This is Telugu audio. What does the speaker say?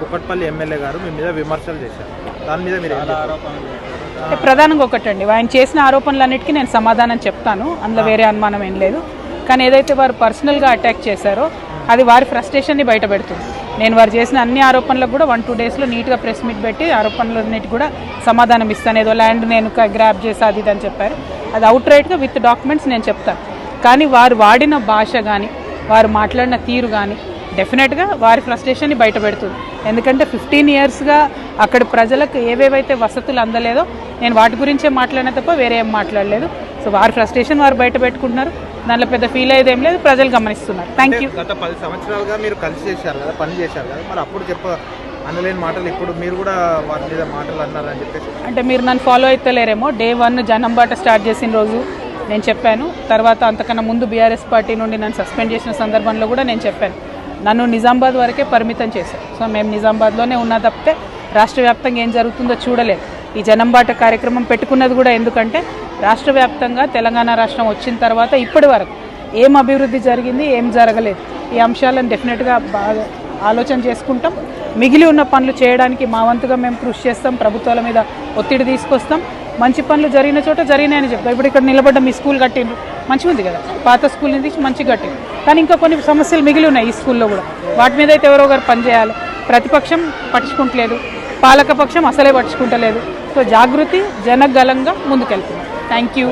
కుక్కట్పల్లి ఎమ్మెల్యే గారు మీ మీద విమర్శలు చేశారు. దాని మీద మీరు ప్రధానంగా ఒకటండి. ఆయన చేసిన ఆరోపణలన్నిటికీ నేను సమాధానం చెప్తాను. అందులో వేరే అనుమానం ఏం లేదు. కానీ ఏదైతే వారు పర్సనల్గా అటాక్ చేశారో అది వారి ఫ్రస్ట్రేషన్ని బయటపెడుతుంది. నేను వారు చేసిన అన్ని ఆరోపణలకు కూడా వన్ టూ డేస్లో నీట్గా ప్రెస్ మీట్ పెట్టి ఆరోపణలన్నిటి కూడా సమాధానం ఇస్తాను. ఏదో ల్యాండ్ నేను గ్రాప్ చేసి అది ఇది అని చెప్పారు. అది అవుట్ రైట్గా విత్ డాక్యుమెంట్స్ నేను చెప్తాను. కానీ వారు వాడిన భాష కానీ వారు మాట్లాడిన తీరు కానీ డెఫినెట్గా వారి ఫ్రస్ట్రేషన్ని బయట పెడుతుంది. ఎందుకంటే ఫిఫ్టీన్ ఇయర్స్గా అక్కడ ప్రజలకు ఏవేవైతే వసతులు అందలేదో నేను వాటి గురించే మాట్లాడిన తప్ప వేరే ఏం మాట్లాడలేదు. సో వారి ఫ్రస్ట్రేషన్ వారు బయట పెట్టుకుంటున్నారు. దాంట్లో పెద్ద ఫీల్ అయ్యేది ఏం లేదు ప్రజలు గమనిస్తున్నారు. థ్యాంక్ యూ గత పది సంవత్సరాలుగా మీరు కలిసి చేశారు కదా పని చేశారు కదా మరి అప్పుడు చెప్ప అనలేని మాటలు ఇప్పుడు మీరు కూడా వారి మీద మాటలు అన్నారని చెప్పేసి. అంటే మీరు నన్ను ఫాలో అవుతలేరేమో డే వన్ జనంబాట స్టార్ట్ చేసిన రోజు నేను చెప్పాను. తర్వాత అంతకన్నా ముందు బీఆర్ఎస్ పార్టీ నుండి నన్ను సస్పెండ్ చేసిన సందర్భంలో కూడా నేను చెప్పాను. నన్ను నిజామాబాద్ వరకే పరిమితం చేశారు. సో మేము నిజామాబాద్లోనే ఉన్నా తప్పితే రాష్ట్ర వ్యాప్తంగా ఏం జరుగుతుందో చూడలేదు. ఈ జనంబాట కార్యక్రమం పెట్టుకున్నది కూడా ఎందుకంటే రాష్ట్ర వ్యాప్తంగా తెలంగాణ రాష్ట్రం వచ్చిన తర్వాత ఇప్పటి వరకు ఏం అభివృద్ధి జరిగింది ఏం జరగలేదు. ఈ అంశాలను డెఫినెట్గా బాగా ఆలోచన చేసుకుంటాం. మిగిలి ఉన్న పనులు చేయడానికి మా వంతుగా మేము కృషి చేస్తాం. ప్రభుత్వాల మీద ఒత్తిడి తీసుకొస్తాం. మంచి పనులు జరిగిన చోట జరిగినాయని చెప్తాం ఇప్పుడు ఇక్కడ నిలబడ్డ మీ స్కూల్ కట్టిండ్రు. మంచిగా ఉంది కదా? పాత స్కూల్ నుంచి మంచిగా కట్టిండ్రు. కానీ ఇంకా కొన్ని సమస్యలు మిగిలి ఉన్నాయి ఈ స్కూల్లో కూడా. వాటి మీద అయితే ఎవరో ఒకరు పనిచేయాలి ప్రతిపక్షం పట్టించుకుంటలేదు. పాలకపక్షం అసలే పట్టించుకుంటలేదు. సో జాగృతి జనగలంగా ముందుకెళ్తున్నాం థ్యాంక్ యూ